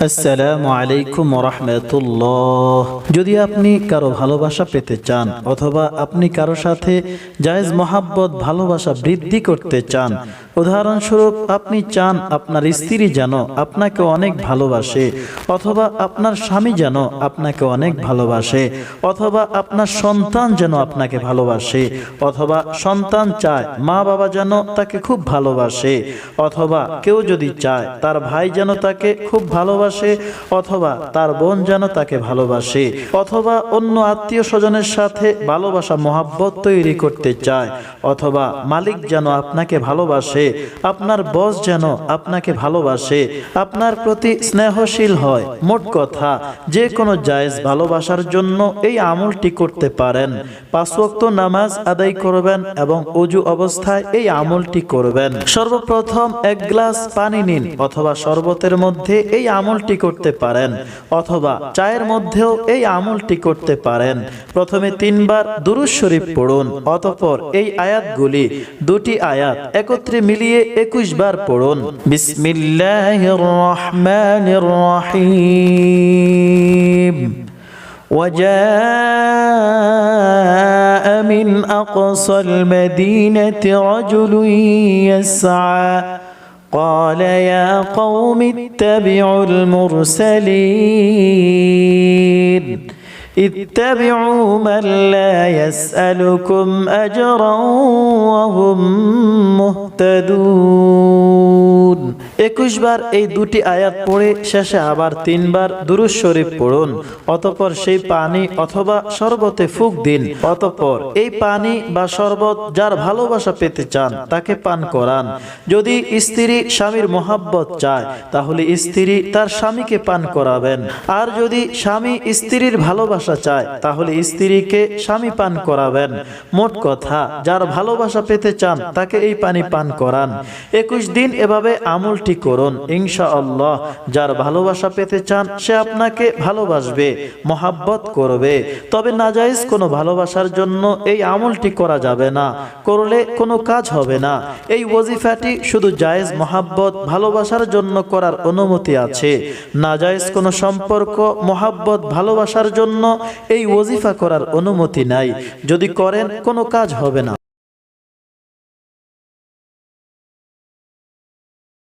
আসসালামু আলাইকুম রহমতুল্লাহ যদি আপনি কারও ভালোবাসা পেতে চান অথবা আপনি কারও সাথে জায়েজ মোহাব্বত, ভালোবাসা বৃদ্ধি করতে চান, উদাহরণস্বরূপ আপনি চান আপনার স্ত্রী যেন আপনাকে অনেক ভালোবাসে অথবা আপনার স্বামী যেন আপনাকে অনেক ভালোবাসে অথবা আপনার সন্তান যেন আপনাকে ভালোবাসে অথবা সন্তান চায় মা বাবা যেন তাকে খুব ভালোবাসে অথবা কেউ যদি চায় তার ভাই যেন তাকে খুব ভালোবাসে অথবা তার বোন যেন তাকে ভালোবাসে, অথবা অন্য আত্মীয় স্বজনের সাথে ভালোবাসা, মহাব্বত তৈরি করতে চায়, অথবা মালিক যেন আপনাকে ভালোবাসে, আপনার বস যেন আপনাকে ভালোবাসে, আপনার প্রতি স্নেহশীল হয়। মোট কথা, যে কোনো জায়েজ ভালোবাসার জন্য এই আমলটি করতে পারেন। পাঁচ নামাজ আদায় করবেন এবং অজু অবস্থায় এই আমলটি করবেন। সর্বপ্রথম এক গ্লাস পানি নিন, অথবা শরবতের মধ্যে এই আমলটি করতে পারেন অথবা চায়ের মধ্যেও এই আমলটি করতে পারেন প্রথমে তিনবার দুরুজ শরীফ পড়ুন অতঃপর এই আয়াতগুলি দুটি আয়াত একত্রে মিলিয়ে একুশ বার পড়ুন বিসমিল্লাহির রহমানির রহিম وجاء من أقصى المدينة رجل يسعى قال يا قوم اتبعوا المرسلين. اتبعوا من لا يسألكم أجرا وهم مهتدون. একুশ বার এই দুটি আয়াত পড়ে শেষে আবার তিনবার দুরুজ শরীফ পড়ুন। অতপর সেই পানি অথবা শরবতে ফুক দিন। অতপর এই পানি বা শরবত যার ভালোবাসা পেতে চান, তাকে পান করান। যদি স্ত্রী স্বামীর মোহাব্বত চায়, তাহলে স্ত্রী তার স্বামীকে পান করাবেন। আর যদি স্বামী স্ত্রীর ভালোবাসা চায়, তাহলে স্ত্রীকে স্বামী পান করাবেন। মোট কথা, যার ভালোবাসা পেতে চান, তাকে এই পানি পান করান। একুশ দিন এভাবে আমলটি করুন। ইনশা আল্লাহ যার ভালোবাসা পেতে চান, সে আপনাকে ভালোবাসবে, মহাব্বত করবে। তবে নাজাইজ কোনো ভালোবাসার জন্য এই আমলটি করা যাবে না, করলে কোনো কাজ হবে না। এই ওজিফাটি শুধু জায়েজ মহাব্বত, ভালোবাসার জন্য করার অনুমতি আছে। নাজাইজ কোনো সম্পর্ক, মহাব্বত, ভালোবাসার জন্য এই ওজিফা করার অনুমতি নাই। যদি করেন, কোনো কাজ হবে না।